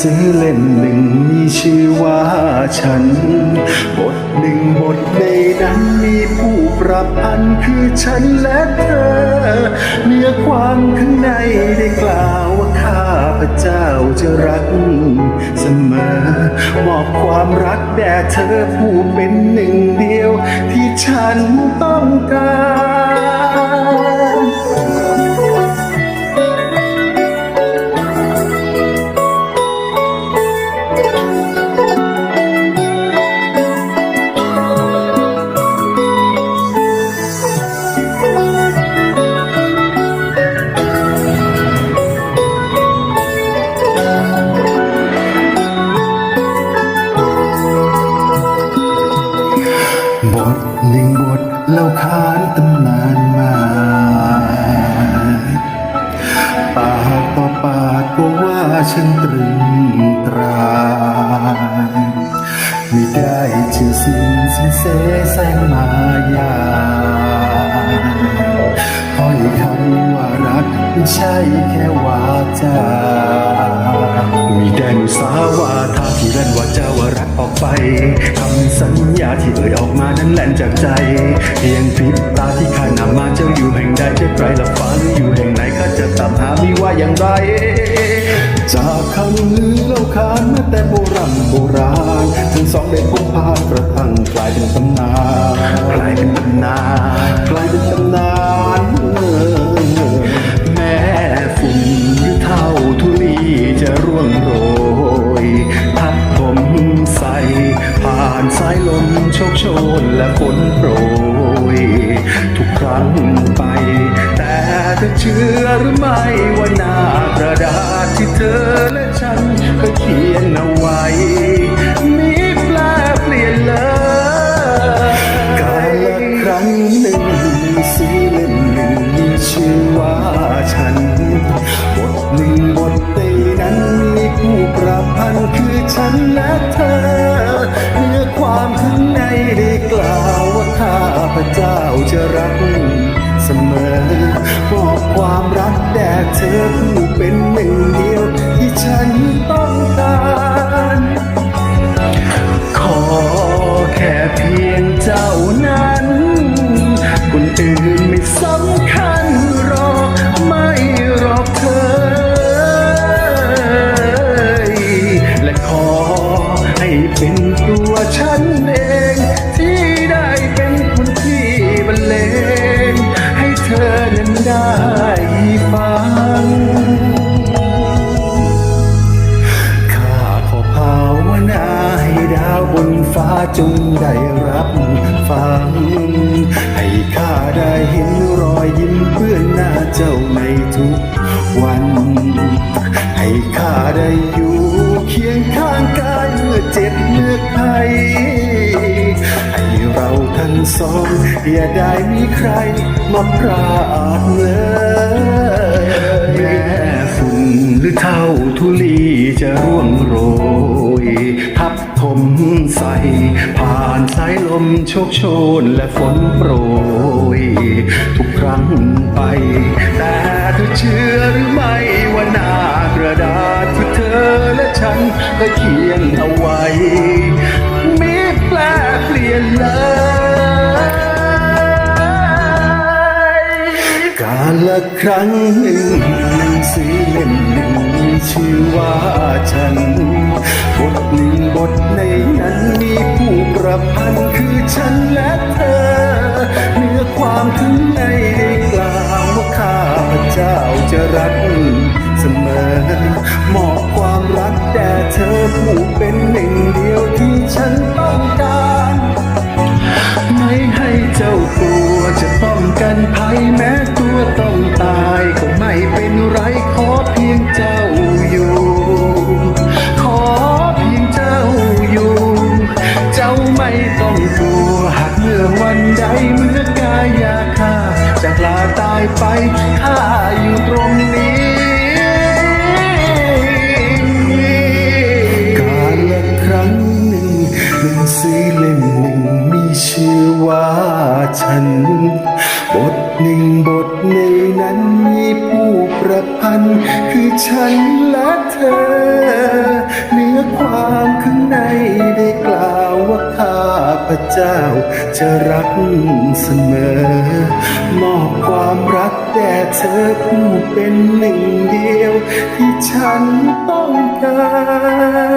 สือเล่มหนึ่งมีชื่อว่าฉัน บทหนึ่งบทในนั้นมีผู้ประพันธ์คือฉันและเธอ เนื้อความข้างในได้กล่าวว่าข้าพระเจ้าจะรักเสมอ มอบความรักแด่เธอผู้เป็นหนึ่งเดียวที่ฉันต้องการ หนึ่งบทเล่าขานตำนานมาปากต่อปากก็ว่าฉันตรึงตราไม่ได้เชื่อสิ่งสินเสแสงมายาถ้อยคำว่ารักไม่ใช่แค่วาจามีแดนอุสาวาถ้าที่เล่นว่าจะว่ารัก ออกไปคำสัญญาที่เอ่ยออกมานั้นแล่นจากใจ เพียงพริบตาที่ข้านำมาเจ้าอยู่แห่งใดจะไกลละฟ้าหรืออยู่แห่งไหนข้าจะตามหาไม่ว่าอย่างไร จากคำลือเล่าขานมาแต่โบราณโบราณทั้งสองได้พบพานกระทั่งกลายเป็นตำนานกลายเป็นตำนาน ขียนเอาไว้มีแปลเปลี่ยนเลยกาลครั้งหนึ่งมีสีเล่มหนึ่งมีชื่อว่าฉัน บทหนึ่งบทในนั้นมีผู้ประพันธ์คือฉันและเธอ ทั้งสอง อย่าได้มีใครมาพรากเลยแม่ฝุ่นหรือเท่าทุลีจะร่วงโรย ทับถมใส่ผ่านสายลมโชกโชนและฝนโปรย ทุกครั้งไป แต่เธอเชื่อหรือไม่ว่าหน้ากระดาษที่เธอและฉันเคยเขียนเอาไว้มีแปลเปลี่ยนเลย ละครั้งหนึ่งหนังสือเล่มหนึ่งมีชื่อว่าฉัน บทหนึ่งบทในนั้นมีผู้ประพันธ์คือฉันและเธอ เนื้อความข้างในได้กล่าวว่าข้าพเจ้าจะรักเสมอมอบความรักแด่เธอผู้เป็นหนึ่งเดียวที่ฉันต้องการ ไม่ให้เจ้าตัวจะป้องกันภัยแม้ เล่มหนึ่งมีชื่อว่าฉันบทหนึ่งบนั้นมีผู้ประพันธ์คือฉันและเธอ เนื้อความข้างในได้กล่าวว่าข้าพระเจ้าจะรักเสมอ มอบความรักแด่เธอผู้เป็นหนึ่งเดียว ที่ฉันต้องการ